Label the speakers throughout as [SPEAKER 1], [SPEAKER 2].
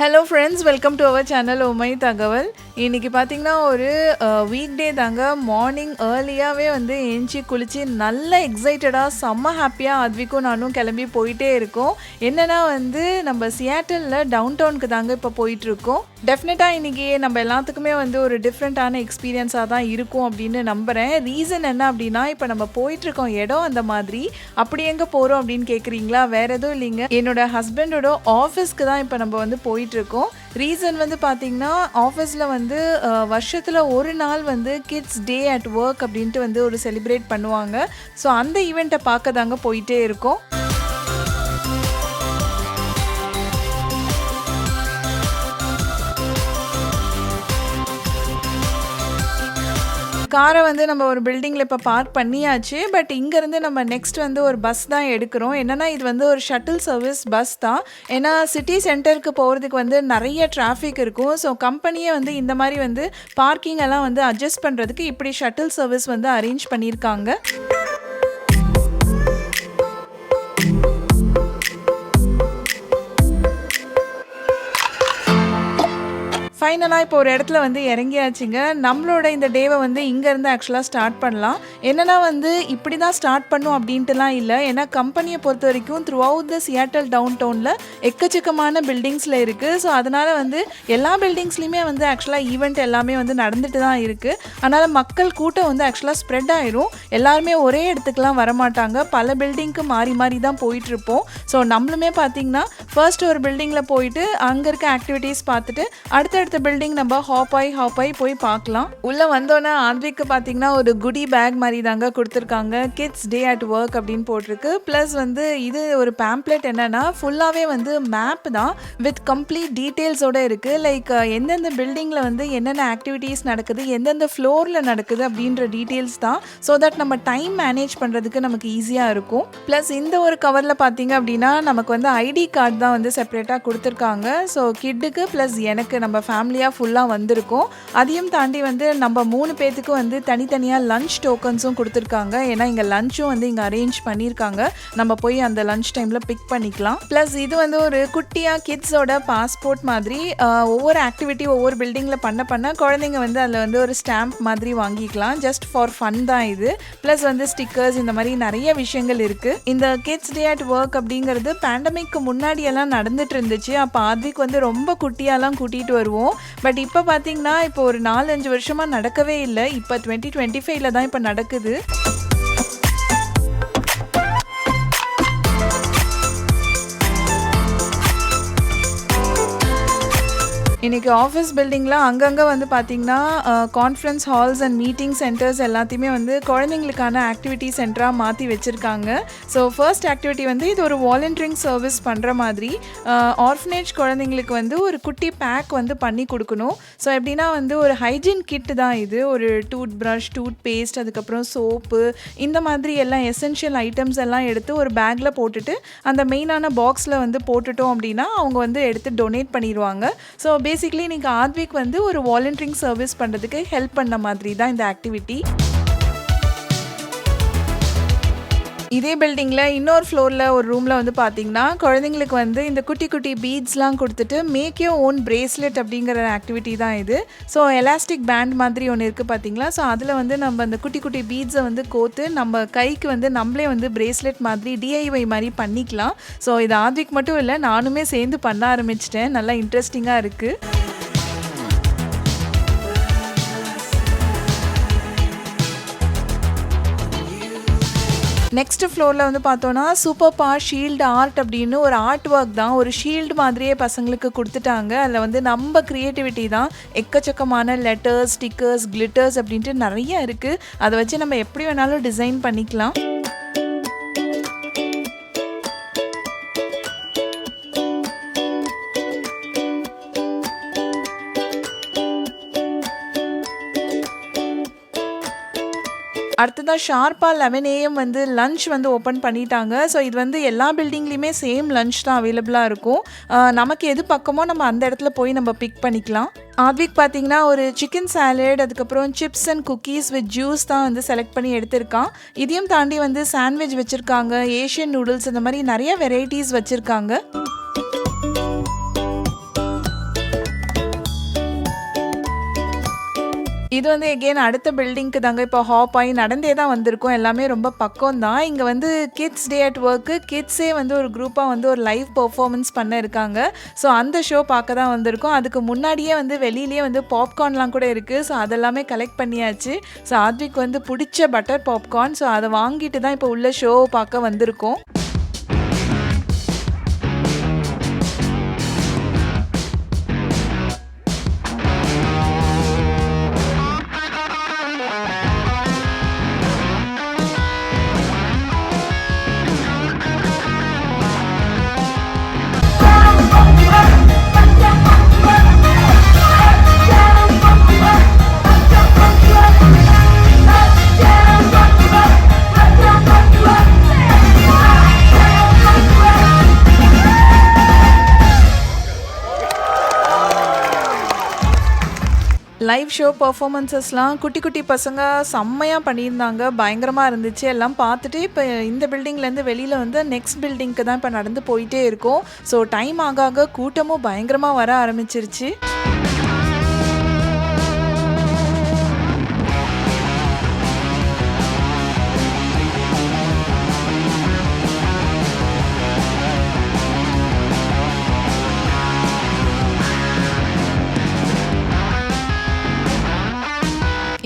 [SPEAKER 1] Hello friends welcome to our channel உமை தகவல் இன்றைக்கி பார்த்தீங்கன்னா ஒரு வீக் டே தாங்க. மார்னிங் ஏர்லியாகவே வந்து ஏஞ்சி குளித்து நல்ல எக்ஸைட்டடாக செம்ம ஹாப்பியாக அத்விக்கும் நானும் கிளம்பி போயிட்டே இருக்கோம். என்னென்னா வந்து நம்ம சியாட்டலில் டவுன் டவுனுக்கு தாங்க இப்போ போயிட்டுருக்கோம் டெஃபினட்டாக இன்றைக்கி நம்ம எல்லாத்துக்குமே வந்து ஒரு டிஃப்ரெண்ட்டான எக்ஸ்பீரியன்ஸாக தான் இருக்கும் அப்படின்னு நம்புகிறேன் ரீசன் என்ன அப்படின்னா இப்போ நம்ம போயிட்டுருக்கோம் இடம் அந்த மாதிரி. அப்படி எங்கே போகிறோம் அப்படின்னு கேட்குறீங்களா வேறு எதுவும் இல்லைங்க. என்னோட ஹஸ்பண்டோட ஆஃபீஸ்க்கு தான் இப்போ நம்ம வந்து போயிட்டுருக்கோம். ரீசன் வந்து பார்த்திங்கன்னா ஆஃபீஸில் வந்து வருஷத்தில் ஒரு நாள் வந்து கிட்ஸ் டே அட் ஒர்க் அப்படின்ட்டு வந்து ஒரு செலிப்ரேட் பண்ணுவாங்க. ஸோ அந்த ஈவெண்ட்டை பார்க்க தாங்க போயிட்டே இருக்கோம். காரை வந்து நம்ம ஒரு பில்டிங்கில் இப்போ பார்க் பண்ணியாச்சு பட் இங்கேருந்து நம்ம நெக்ஸ்ட் வந்து ஒரு பஸ் தான் எடுக்கிறோம். என்னென்னா இது வந்து ஒரு ஷட்டில் சர்வீஸ் பஸ் தான். ஏன்னா சிட்டி சென்டருக்கு போகிறதுக்கு வந்து நிறைய டிராஃபிக் இருக்கும். ஸோ கம்பெனியே வந்து இந்த மாதிரி வந்து பார்க்கிங் எல்லாம் வந்து அட்ஜஸ்ட் பண்ணுறதுக்கு இப்படி ஷட்டில் சர்வீஸ் வந்து அரேஞ்ச் பண்ணியிருக்காங்க. ஃபைனலாக இப்போ ஒரு இடத்துல வந்து இறங்கியாச்சுங்க. நம்மளோட இந்த டேவை வந்து இங்கேருந்து ஆக்சுவலாக ஸ்டார்ட் பண்ணலாம். என்னென்னா வந்து இப்படி தான் ஸ்டார்ட் பண்ணும் அப்படின்ட்டுலாம் இல்லை. ஏன்னா கம்பெனியை பொறுத்த வரைக்கும் throughout the Seattle down டவுனில் எக்கச்சக்கமான பில்டிங்ஸில் இருக்குது ஸோ அதனால் வந்து எல்லா பில்டிங்ஸ்லையுமே வந்து ஆக்சுவலாக ஈவெண்ட் எல்லாமே வந்து நடந்துட்டு தான் இருக்குது அதனால் மக்கள் கூட்டம் வந்து ஆக்சுவலாக ஸ்ப்ரெட் ஆயிரும். எல்லாருமே ஒரே இடத்துக்குலாம் வரமாட்டாங்க. பல பில்டிங்க்கு மாறி மாறி தான் போயிட்டுருப்போம் ஸோ நம்மளுமே பார்த்திங்கன்னா ஃபர்ஸ்ட் ஒரு பில்டிங்கில் போயிட்டு அங்கே இருக்க ஆக்டிவிட்டீஸ் பார்த்துட்டு அடுத்தடுத்த பில்டிங் நம்ம ஹாப் ஆகி ஹாப் ஆகி போய் பார்க்கலாம். உள்ளே வந்தோன்னே ஆண்ட்ரிக்கு பார்த்தீங்கன்னா ஒரு குடி பேக் மாதிரி தாங்க கொடுத்துருக்காங்க. கிட்ஸ் டே அட் ஒர்க் அப்படின்னு போட்டிருக்கு. ப்ளஸ் வந்து இது ஒரு பேம்ப்ளெட் என்னென்னா ஃபுல்லாகவே வந்து மேப் தான் வித் கம்ப்ளீட் டீட்டெயில்ஸோடு இருக்குது லைக் எந்தெந்த பில்டிங்கில் வந்து என்னென்ன ஆக்டிவிட்டீஸ் நடக்குது எந்தெந்த ஃப்ளோரில் நடக்குது அப்படின்ற டீட்டெயில்ஸ் தான். ஸோ தட் நம்ம டைம் மேனேஜ் பண்ணுறதுக்கு நமக்கு ஈஸியாக இருக்கும். ப்ளஸ் இந்த ஒரு கவரில் பார்த்தீங்க அப்படின்னா நமக்கு வந்து ஐடி கார்டு தான் வந்து செப்பரேட்டாக கொடுத்துருக்காங்க. ஸோ கிட்டுக்கு ப்ளஸ் எனக்கு நம்ம ஃபேமிலியாக ஃபுல்லாக வந்திருக்கோம். அதையும் தாண்டி வந்து நம்ம மூணு பேர்த்துக்கும் வந்து தனித்தனியாக லஞ்ச் டோக்கன்ஸும் கொடுத்துருக்காங்க. ஏன்னா இங்கே லஞ்சும் வந்து இங்கே அரேஞ்ச் பண்ணியிருக்காங்க. நம்ம போய் அந்த லஞ்ச் டைமில் பிக் பண்ணிக்கலாம். ப்ளஸ் இது வந்து ஒரு குட்டியாக கிட்ஸோட பாஸ்போர்ட் மாதிரி ஒவ்வொரு ஆக்டிவிட்டி ஒவ்வொரு பில்டிங்கில் பண்ண பண்ண குழந்தைங்க வந்து அதில் வந்து ஒரு ஸ்டாம்ப் மாதிரி வாங்கிக்கலாம். ஜஸ்ட் ஃபார் ஃபன் தான் இது. ப்ளஸ் வந்து ஸ்டிக்கர்ஸ் இந்த மாதிரி நிறைய விஷயங்கள் இருக்குது இந்த கிட்ஸ் டே அட் ஒர்க் அப்படிங்கிறது பேண்டமிக்கு முன்னாடியெல்லாம் நடந்துட்டு இருந்துச்சு. அப்போ அதுக்கு வந்து ரொம்ப குட்டியாலாம் கூட்டிகிட்டு வருவோம். பட் இப்போ பார்த்தீங்கன்னா இப்போ ஒரு நாலஞ்சு வருஷமாக நடக்கவே இல்லை. இப்போ டுவெண்ட்டி டுவெண்ட்டி ஃபைவ்ல தான் இப்போ நடக்குது. இன்றைக்கி ஆஃபீஸ் பில்டிங்கில் அங்கங்கே வந்து பார்த்திங்கன்னா conference halls and meeting centres எல்லாத்தையுமே வந்து குழந்தைங்களுக்கான ஆக்டிவிட்டி சென்டராக மாற்றி வச்சுருக்காங்க. ஸோ ஃபர்ஸ்ட் ஆக்டிவிட்டி வந்து இது ஒரு வாலண்டியரிங் சர்வீஸ் பண்ணுற மாதிரி ஆர்ஃபனேஜ் குழந்தைங்களுக்கு வந்து ஒரு குட்டி பேக் வந்து பண்ணி கொடுக்கணும். ஸோ எப்படின்னா வந்து ஒரு ஹைஜீன் கிட் தான் இது. ஒரு டூத் ப்ரஷ் டூத் பேஸ்ட் அதுக்கப்புறம் சோப்பு இந்த மாதிரி எல்லாம் எசென்ஷியல் ஐட்டம்ஸ் எல்லாம் எடுத்து ஒரு பேக்கில் போட்டுட்டு அந்த மெயினான பாக்ஸில் வந்து போட்டுட்டோம் அப்படின்னா அவங்க வந்து எடுத்து டொனேட் பண்ணிடுவாங்க. ஸோ பேசிக்லி நீங்கள் ஆத்விக் வந்து ஒரு வாலண்டியரிங் சர்வீஸ் பண்ணுறதுக்கு ஹெல்ப் பண்ண மாதிரி தான் இந்த ஆக்டிவிட்டி இதே பில்டிங்கில் இன்னொரு ஃப்ளோரில் ஒரு ரூமில் வந்து பார்த்தீங்கன்னா குழந்தைங்களுக்கு வந்து இந்த குட்டி குட்டி பீட்ஸ்லாம் கொடுத்துட்டு மேக் யோ ஓன் பிரேஸ்லெட் அப்படிங்கிற ஆக்டிவிட்டி தான் இது. ஸோ எலாஸ்டிக் பேண்ட் மாதிரி ஒன்று இருக்குது பார்த்தீங்களா ஸோ அதில் வந்து நம்ம அந்த குட்டி குட்டி பீட்ஸை வந்து கோத்து நம்ம கைக்கு வந்து நம்மளே வந்து பிரேஸ்லெட் மாதிரி டிஐஒய் மாதிரி பண்ணிக்கலாம். ஸோ இது ஆத்விக் மட்டும் இல்லை நானுமே சேர்ந்து பண்ண ஆரம்பிச்சிட்டேன். நல்லா இன்ட்ரெஸ்டிங்காக இருக்குது நெக்ஸ்ட் ஃப்ளோரில் வந்து பார்த்தோன்னா சூப்பர் பா ஷீல்டு ஆர்ட் அப்படின்னு ஒரு ஆர்ட் ஒர்க் தான். ஒரு ஷீல்டு மாதிரியே பசங்களுக்கு கொடுத்துட்டாங்க. அதில் வந்து நம்ம க்ரியேட்டிவிட்டி தான். எக்கச்சக்கமான லெட்டர்ஸ் ஸ்டிக்கர்ஸ் கிளிட்டர்ஸ் அப்படின்ட்டு நிறைய இருக்குது அதை வச்சு நம்ம எப்படி வேணாலும் டிசைன் பண்ணிக்கலாம். அடுத்ததாக ஷார்ப்பாக லெவன் ஏஎம் வந்து லஞ்ச் வந்து ஓப்பன் பண்ணிட்டாங்க. ஸோ இது வந்து எல்லா பில்டிங்லேயுமே சேம் லஞ்ச் தான் அவைலபிளாக இருக்கும். நமக்கு எது பக்கமோ நம்ம அந்த இடத்துல போய் நம்ம பிக் பண்ணிக்கலாம். ஆத்விக் பார்த்தீங்கன்னா ஒரு சிக்கன் சாலட் அதுக்கப்புறம் chips and cookies with juice தான் வந்து செலக்ட் பண்ணி எடுத்திருக்கான். இதையும் தாண்டி வந்து சாண்ட்விச் வச்சுருக்காங்க ஏஷியன் நூடுல்ஸ் இந்த மாதிரி நிறைய வெரைட்டிஸ் வச்சுருக்காங்க. இது வந்து எகெயின் அடுத்த பில்டிங்க்கு தாங்க இப்போ ஹாப் ஆகி நடந்தே தான் வந்திருக்கோம். எல்லாமே ரொம்ப பக்கம் தான். இங்கே வந்து கிட்ஸ் டே அட் ஒர்க்கு கிட்ஸே வந்து ஒரு குரூப்பாக வந்து ஒரு லைவ் பர்ஃபார்மன்ஸ் பண்ண இருக்காங்க. ஸோ அந்த ஷோ பார்க்க தான் வந்திருக்கோம். அதுக்கு முன்னாடியே வந்து வெளியிலேயே வந்து பாப்கார்ன்லாம் கூட இருக்குது ஸோ அதெல்லாமே கலெக்ட் பண்ணியாச்சு. ஸோ ஆத்விக் வந்து பிடிச்ச பட்டர் பாப்கார்ன் ஸோ அதை வாங்கிட்டு தான் இப்போ உள்ள ஷோ பார்க்க வந்திருக்கோம். லைவ் ஷோ பர்ஃபாமன்ஸஸ்லாம் குட்டி குட்டி பசங்க செம்மையாக பண்ணியிருந்தாங்க. பயங்கரமாக இருந்துச்சு. எல்லாம் பார்த்துட்டு இப்போ இந்த பில்டிங்லேருந்து வெளியில் வந்து நெக்ஸ்ட் பில்டிங்க்கு தான் இப்போ நடந்து போயிட்டே இருக்கோம். ஸோ டைம் ஆக ஆக கூட்டமும் பயங்கரமாக வர ஆரம்பிச்சிருச்சு.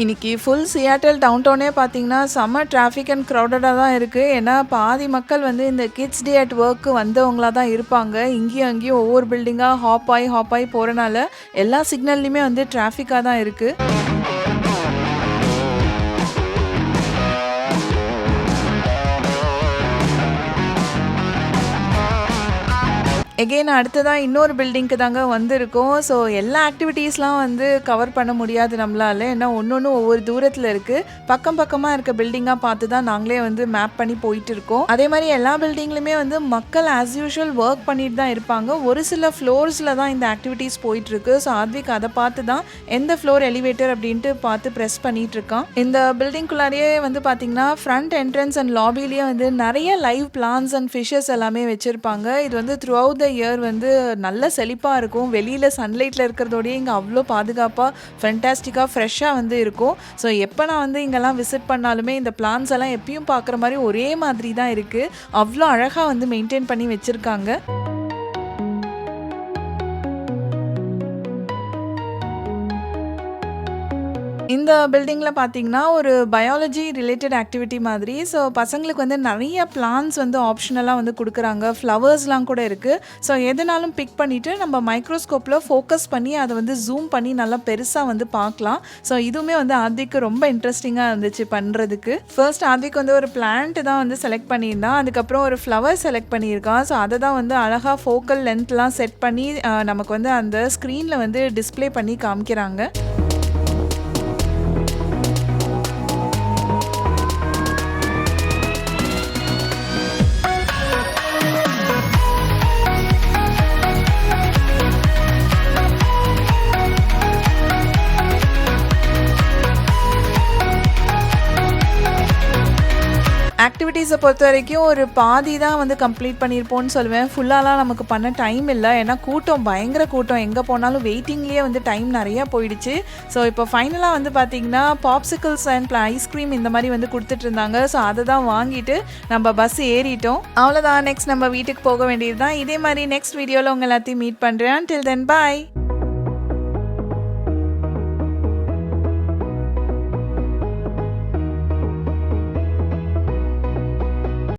[SPEAKER 1] இன்னைக்கு ஃபுல் சியாட்டல் டவுன் டவுனே பார்த்தீங்கன்னா செம்ம டிராஃபிக் அண்ட் க்ரௌடடாக தான் இருக்குது ஏன்னா பாதி மக்கள் வந்து இந்த கிட்ஸ் டே அட் ஒர்க்கு வந்தவங்களாக தான் இருப்பாங்க. இங்கேயும் அங்கேயும் ஒவ்வொரு பில்டிங்காக ஹாப் ஆகி ஹாப் ஆகி போகிறனால எல்லா சிக்னல்லையுமே வந்து டிராஃபிக்காக தான் இருக்குது எகெயின் அடுத்ததாக இன்னொரு பில்டிங்க்கு தாங்க வந்திருக்கோம். ஸோ எல்லா ஆக்டிவிட்டீஸ்லாம் வந்து கவர் பண்ண முடியாது நம்மளால. ஏன்னா ஒன்று ஒன்று ஒவ்வொரு தூரத்தில் இருக்குது பக்கம் பக்கமாக இருக்க பில்டிங்காக பார்த்து தான் நாங்களே வந்து மேப் பண்ணி போயிட்டு இருக்கோம் அதே மாதிரி எல்லா பில்டிங்லையுமே வந்து மக்கள் ஆஸ் யூஷுவல் ஒர்க் பண்ணிட்டு தான் இருப்பாங்க. ஒரு சில ஃப்ளோர்ஸில் தான் இந்த ஆக்டிவிட்டீஸ் போயிட்டுருக்கு. ஸோ ஆத்விக் அதை பார்த்து தான் எந்த ஃப்ளோர் எலிவேட்டர் அப்படின்ட்டு பார்த்து ப்ரெஸ் பண்ணிட்டு இருக்கான் இந்த பில்டிங்குள்ளாரியே வந்து பார்த்தீங்கன்னா ஃப்ரண்ட் என்ட்ரன்ஸ் அண்ட் லாபிலேயே வந்து நிறைய லைவ் பிளான்ஸ் அண்ட் ஃபிஷஸ் எல்லாமே வச்சுருப்பாங்க. இது வந்து த்ரூ அவுட் த இயர் வந்து நல்ல செழிப்பாக இருக்கும். வெளியில் சன்லைட்டில் இருக்கிறதோடய இங்கே அவ்வளோ பாதுகாப்பாக ஃபென்டாஸ்டிக்காக ஃப்ரெஷ்ஷாக வந்து இருக்கும். ஸோ எப்போ நான் வந்து இங்கெல்லாம் விசிட் பண்ணாலுமே இந்த பிளான்ஸ் எல்லாம் எப்பயும் பார்க்குற மாதிரி ஒரே மாதிரி தான் இருக்குது அவ்வளோ அழகாக வந்து மெயின்டைன் பண்ணி வச்சுருக்காங்க. இந்த பில்டிங்கில் பார்த்தீங்கன்னா ஒரு பயாலஜி ரிலேட்டட் ஆக்டிவிட்டி மாதிரி ஸோ பசங்களுக்கு வந்து நிறைய பிளான்ஸ் வந்து ஆப்ஷனலாக வந்து கொடுக்குறாங்க. ஃப்ளவர்ஸ்லாம் கூட இருக்குது ஸோ எதுனாலும் பிக் பண்ணிவிட்டு நம்ம மைக்ரோஸ்கோப்பில் ஃபோக்கஸ் பண்ணி அதை வந்து ஜூம் பண்ணி நல்லா பெருசாக வந்து பார்க்கலாம். ஸோ இதுவுமே வந்து ஆதிக்கு ரொம்ப இன்ட்ரெஸ்டிங்காக இருந்துச்சு பண்ணுறதுக்கு ஃபர்ஸ்ட் ஆதிக்கு வந்து ஒரு பிளான்ட் தான் வந்து செலக்ட் பண்ணியிருந்தான். அதுக்கப்புறம் ஒரு ஃப்ளவர் செலக்ட் பண்ணியிருக்கான். ஸோ அதை தான் வந்து அழகாக ஃபோக்கல் லென்த்லாம் செட் பண்ணி நமக்கு வந்து அந்த ஸ்க்ரீனில் வந்து டிஸ்ப்ளே பண்ணி காமிக்கிறாங்க. ஆக்டிவிட்டீஸை பொறுத்த வரைக்கும் ஒரு பாதி தான் வந்து கம்ப்ளீட் பண்ணியிருப்போம்னு சொல்லுவேன். ஃபுல்லாலாம் நமக்கு பண்ண டைம் இல்லை. ஏன்னா கூட்டம் பயங்கர கூட்டம். எங்கே போனாலும் வெயிட்டிங்லேயே வந்து டைம் நிறையா போயிடுச்சு. ஸோ இப்போ ஃபைனலாக வந்து பார்த்தீங்கன்னா பாப்சிக்கிள்ஸ் அண்ட் ஐஸ்கிரீம் இந்த மாதிரி வந்து கொடுத்துட்டு இருந்தாங்க. ஸோ அதை தான் வாங்கிட்டு நம்ம பஸ் ஏறிட்டோம். அவ்வளோதான் நெக்ஸ்ட் நம்ம வீட்டுக்கு போக வேண்டியது தான் இதே மாதிரி நெக்ஸ்ட் வீடியோவில் உங்கள் எல்லாத்தையும் மீட் பண்ணுறேன் டில் தென் பாய்